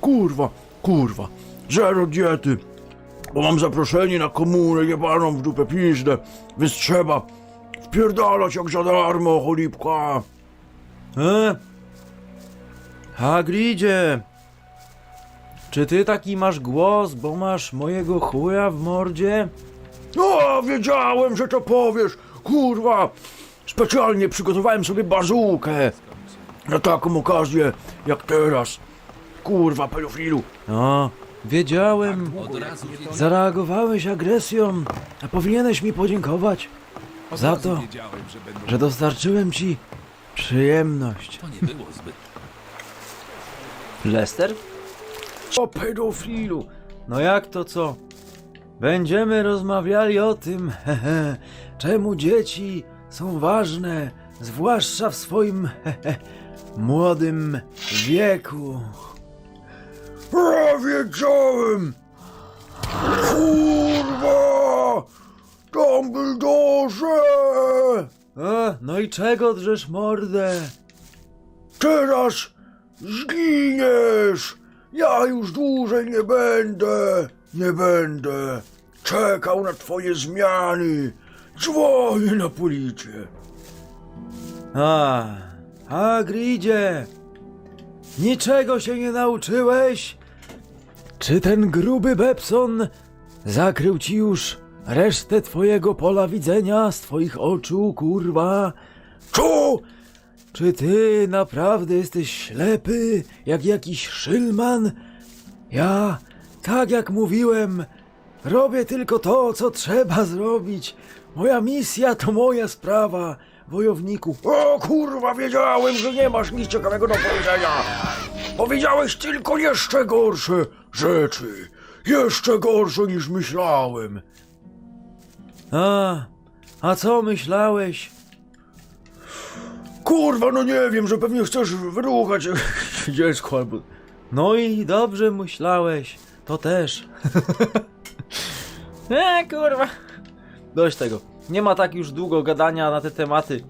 kurwa, kurwa. Zero diety. Bo mam zaproszenie na komunę jebaną w dupę pizdę, więc trzeba wpierdalać jak za darmo, cholipka. E? Hagridzie! Czy ty taki masz głos, bo masz mojego chuja w mordzie? No, wiedziałem, że to powiesz, kurwa. Specjalnie przygotowałem sobie bazukę na taką okazję jak teraz. Kurwa, pedofilu. No, wiedziałem. Zareagowałeś agresją, a powinieneś mi podziękować za to, Wiedziałem, że będą... że dostarczyłem ci przyjemność. To nie było zbyt... Lester? O pedofilu. No jak to co? Będziemy rozmawiali o tym, hehe, czemu dzieci są ważne, zwłaszcza w swoim hehe, młodym wieku. Wiedziałem! Kurwa! Dumbledore! E, no i czego drzesz mordę? Teraz zginiesz! Ja już dłużej nie będę, nie będę czekał na twoje zmiany. Dzwonię na policję. A, Hagridzie, niczego się nie nauczyłeś? Czy ten gruby Bepson zakrył ci już resztę twojego pola widzenia z twoich oczu, kurwa? Co? Czy ty naprawdę jesteś ślepy, jak jakiś szylman? Ja, tak jak mówiłem, robię tylko to, co trzeba zrobić. Moja misja to moja sprawa, wojowniku. O kurwa, wiedziałem, że nie masz nic ciekawego do powiedzenia. Powiedziałeś tylko jeszcze gorsze rzeczy. Jeszcze gorsze niż myślałem. A, a co myślałeś? Kurwa, no nie wiem, że pewnie chcesz wyruchać dziecko albo... No i dobrze myślałeś, to też. e, kurwa. Dość tego. Nie ma tak już długo gadania na te tematy.